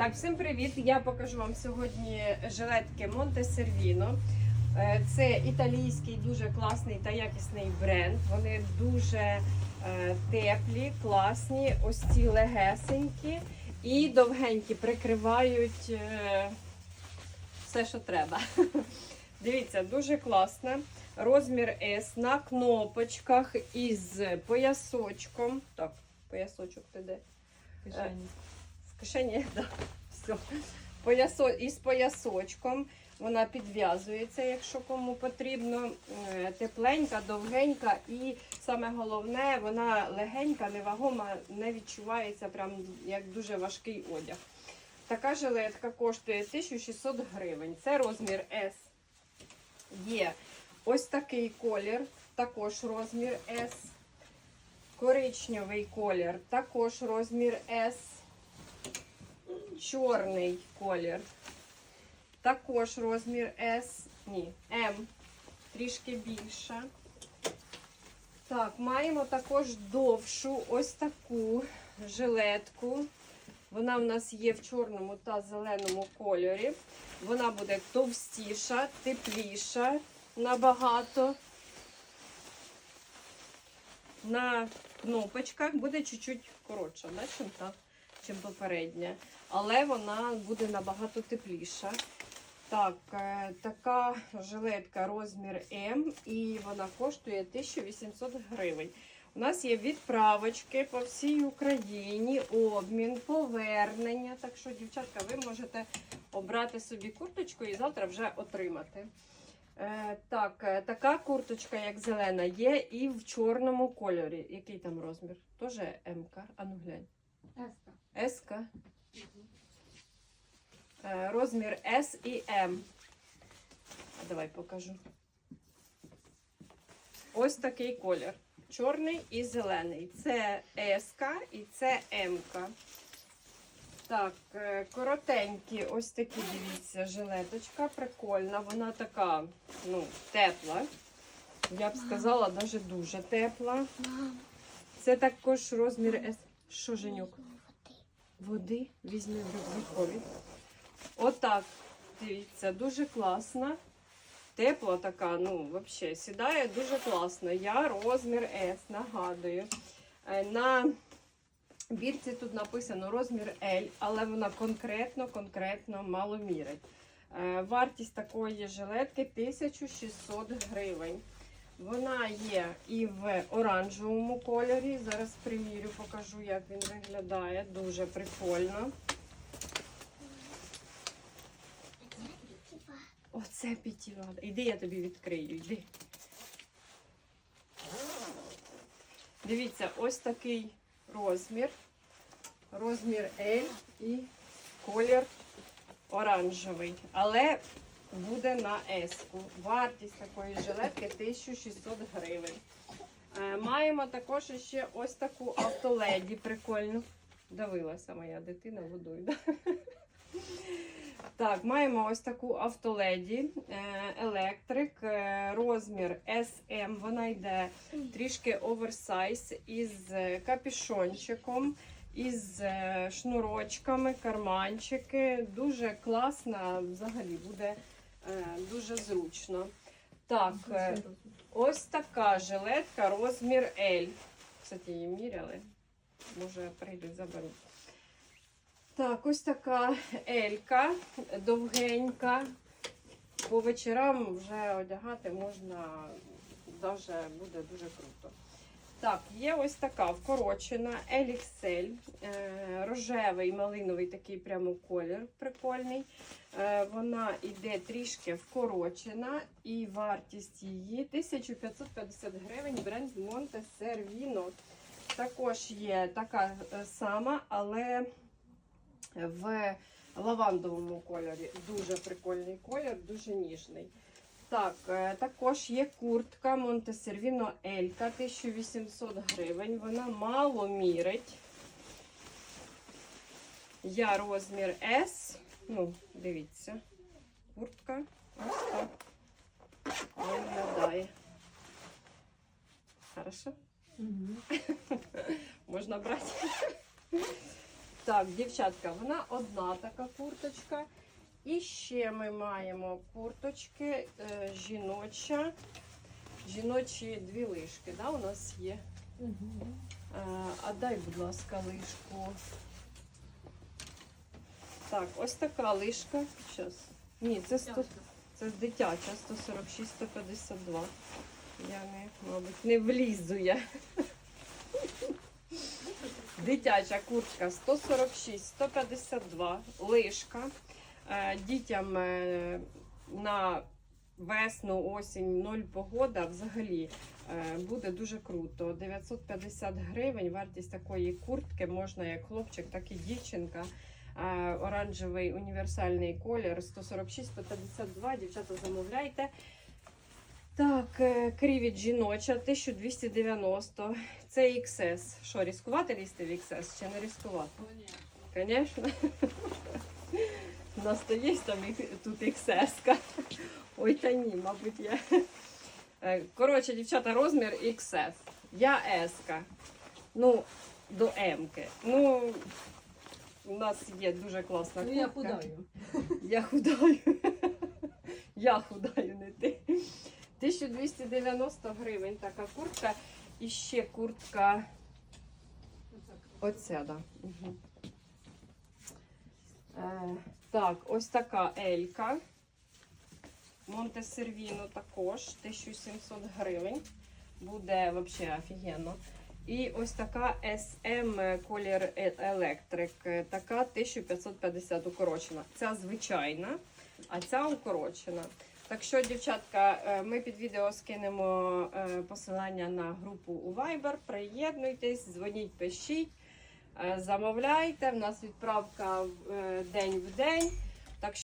Так, всім привіт! Я покажу вам сьогодні жилетки Монте Сервіно. Е, Це італійський дуже класний та якісний бренд. Вони дуже е, теплі, класні, ось ці легесенькі і довгенькі, прикривають е, все, що треба. Дивіться, дуже класно. Розмір S на кнопочках із поясочком. Так, поясочок ти де? Кишені. Кишені, да. Все. Поясо... Із поясочком. Вона підв'язується, якщо кому потрібно. Е, Тепленька, довгенька і саме головне, вона легенька, невагома, не відчувається прям як дуже важкий одяг. Така жилетка коштує 1600 гривень. Це розмір S. Є ось такий колір, також розмір S. Коричневий колір, також розмір S. Чорний колір. Також розмір S. Ні, M. Трішки більше. Так, маємо також довшу ось таку жилетку. Вона в нас є в чорному та зеленому кольорі. Вона буде товстіша, тепліша набагато. На кнопочках буде чуть-чуть коротша, да, чим та, чим попередня. Але вона буде набагато тепліша. Так, е, така жилетка розмір М і вона коштує 1800 гривень. У нас є відправочки по всій Україні, обмін, повернення. Так що, дівчатка, ви можете обрати собі курточку і завтра вже отримати. Е, так, е, така курточка, як зелена, є і в чорному кольорі. Який там розмір? Тоже М-ка. А ну глянь. Еска. С-ка. Е, Розмір S і М. Давай покажу. Ось такий колір. Чорний і зелений. Це S і це М. Так, е, коротенькі, ось такі, дивіться, жилеточка. Прикольна. Вона така, ну, тепла. Я б сказала, навіть дуже тепла. Це також розмір S. Що, Женюк? Води візьми в рюкзакові. Отак, дивіться, дуже класна. Тепла така, ну, взагалі, сідає дуже класно. Я розмір S, нагадую. Е, На бірці тут написано розмір L, але вона конкретно, конкретно мало мірить. Е, Вартість такої жилетки 1600 гривень. Вона є і в оранжевому кольорі. Зараз примірю, покажу, як він виглядає. Дуже прикольно. Оце пітівада. Іди, я тобі відкрию, йди. Дивіться, ось такий розмір. Розмір L і колір оранжевий. Але буде на S-ку. Вартість такої жилетки 1600 гривень. Е, Маємо також ще ось таку автоледі прикольну. Давилася моя дитина водою. Так, маємо ось таку автоледі е, електрик, е, розмір SM. Вона йде трішки оверсайз із капюшончиком, із шнурочками, карманчики. Дуже класна, взагалі буде дуже зручно. Так, е, ось така жилетка, розмір L. Кстати, її міряли. Може, прийдуть заберуть. Так, ось така Елька, довгенька. По вечорам вже одягати можна, даже буде дуже круто. Так, є ось така вкорочена LXL, е, рожевий малиновий такий прямо колір прикольний. Е, Вона йде трішки вкорочена і вартість її 1550 гривень бренд Monte Servino. Також є така е, сама, але в лавандовому кольорі. Дуже прикольний колір, дуже ніжний. Так, е, також є куртка Монтесервіно Елька 1800 гривень. Вона мало мірить. Я розмір S. Ну, дивіться, куртка ось так виглядає. Хорошо? Угу. Можна брати. Так, дівчатка, вона одна така курточка. І ще ми маємо курточки е, жіноча. Жіночі дві лишки, да, у нас є. Е, а дай, будь ласка, лишку. Так, ось така лишка. Щас. Ні, це 100, це дитяча 146-152. Я не, мабуть, не влізу я. Дитяча куртка 146-152, лишка. Е, Дітям е, на весну, осінь, ноль погода взагалі е, буде дуже круто. 950 гривень вартість такої куртки можна як хлопчик, так і дівчинка. Оранжевий універсальний колір 146-152. Дівчата замовляйте. Так, крівіт жіноча 1290. Це XS. Що, різкувати лізти в XS чи не різкувати? Звісно. У нас то є там тут XS. Ой, та ні, мабуть, я. Е, Коротше, дівчата, розмір XS. Я S. Ну, до. -ки. Ну, у нас є дуже класна куртка. Ну, я худаю. Я худаю. Я худаю, не ти. 1290 гривень така куртка. І ще куртка. Оця, да. Угу. Так, ось така Елька. Монтесервіно також 1700 гривень. Буде взагалі офігенно. І ось така SM колір електрик. Така 1550 укорочена. Ця звичайна, а ця укорочена. Так що, дівчатка, е, ми під відео скинемо е, посилання на групу у Viber. Приєднуйтесь, дзвоніть, пишіть, замовляйте. В нас відправка е, день в день.